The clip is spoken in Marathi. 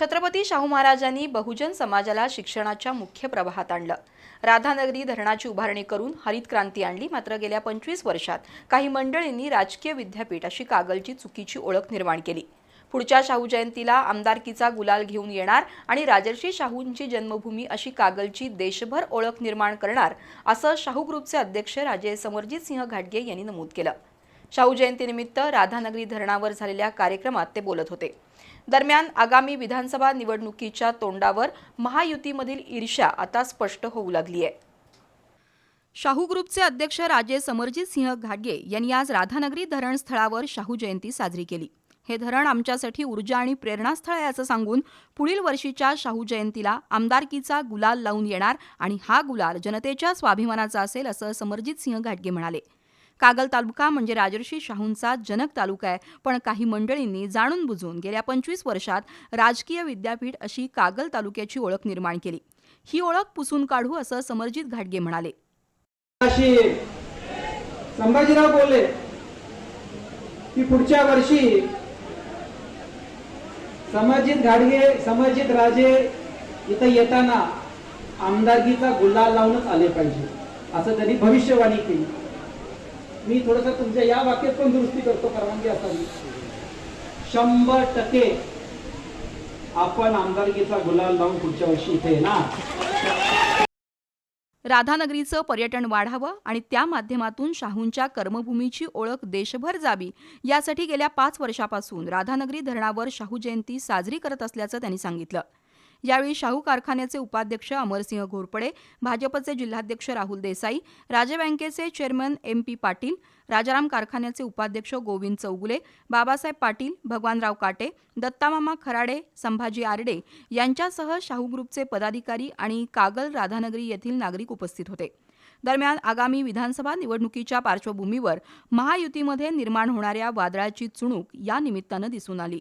छत्रपती शाहू महाराजांनी बहुजन समाजाला शिक्षणाच्या मुख्य प्रवाहात आणलं. राधानगरी धरणाची उभारणी करून हरित क्रांती आणली मात्र गेल्या पंचवीस वर्षात काही मंडळींनी राजकीय विद्यापीठ अशी कागलची चुकीची ओळख निर्माण केली. पुढच्या शाहू जयंतीला आमदारकीचा गुलाल घेऊन येणार आणि राजर्षी शाहूंची जन्मभूमी अशी कागलची देशभर ओळख निर्माण करणार असं शाहू ग्रुपचे अध्यक्ष राजे समरजित सिंह घाटगे यांनी नमूद केलं. शाहू जयंतीनिमित्त राधानगरी धरणावर झालेल्या कार्यक्रमात ते बोलत होते. दरम्यान आगामी विधानसभा निवडणुकीच्या तोंडावर महायुतीमधील ईर्ष्या आता स्पष्ट होऊ लागली आहे शाहू ग्रुपचे अध्यक्ष राजे समरजित सिंह घाटगे यांनी आज राधानगरी धरण स्थळावर शाहू जयंती साजरी केली. हे धरण आमच्यासाठी ऊर्जा आणि प्रेरणास्थळ आहे असं सांगून पुढील वर्षीच्या शाहू जयंतीला आमदारकीचा गुलाल लावून येणार आणि हा गुलाल जनतेच्या स्वाभिमानाचा असेल असं समरजित सिंह घाटगे म्हणाले. कागल तालुका म्हणजे राजर्षी शाहूंचा जनक तालुका आहे. पण काही मंडळींनी जाणून बुजून गेल्या पंचवीस वर्षात राजकीय विद्यापीठ अशी कागल तालुक्याची ओळख निर्माण केली. ही ओळख पुसून काढू असं समरजित घाटगे म्हणाले. संभाजीराव बोलले की पुढच्या वर्षी समरजित घाडगे समरजित राजे इथं येताना आमदारकीचा गुलाल लावूनच आले पाहिजे. असं त्यांनी भविष्यवाणी केली. मी थोडस तुमच्या या वाक्यात पण दुरुस्ती करतो परवानगी असावी. शंभर टक्के आपण आमदारकीचा गुलाल लावून पुढच्या वर्षी इथे येणार. राधानगरीचं पर्यटन वाढावं आणि त्या माध्यमातून शाहूंच्या कर्मभूमीची ओळख देशभर जावी यासाठी गेल्या पाच वर्षापासून राधानगरी धरणावर शाहू जयंती साजरी करत असल्याचं त्यांनी सांगितलं. यावेळी शाहू कारखान्याचे उपाध्यक्ष अमरसिंह घोरपडे भाजपचे जिल्हाध्यक्ष राहुल देसाई राज्य बँकेचे chairman M P Patil Rajaram कारखान्याचे उपाध्यक्ष गोविंद चौगुले बाबासाहेब पाटील भगवानराव काटे दत्तामामा खराडे संभाजी आरडे यांच्यासह शाहू ग्रुपचे पदाधिकारी आणि कागल राधानगरी येथील नागरिक उपस्थित होते. दरम्यान आगामी विधानसभा निवडणुकीच्या पार्श्वभूमीवर महायुतीमध्ये निर्माण होणाऱ्या वादळाची चुणूक या निमित्तानं दिसून आली.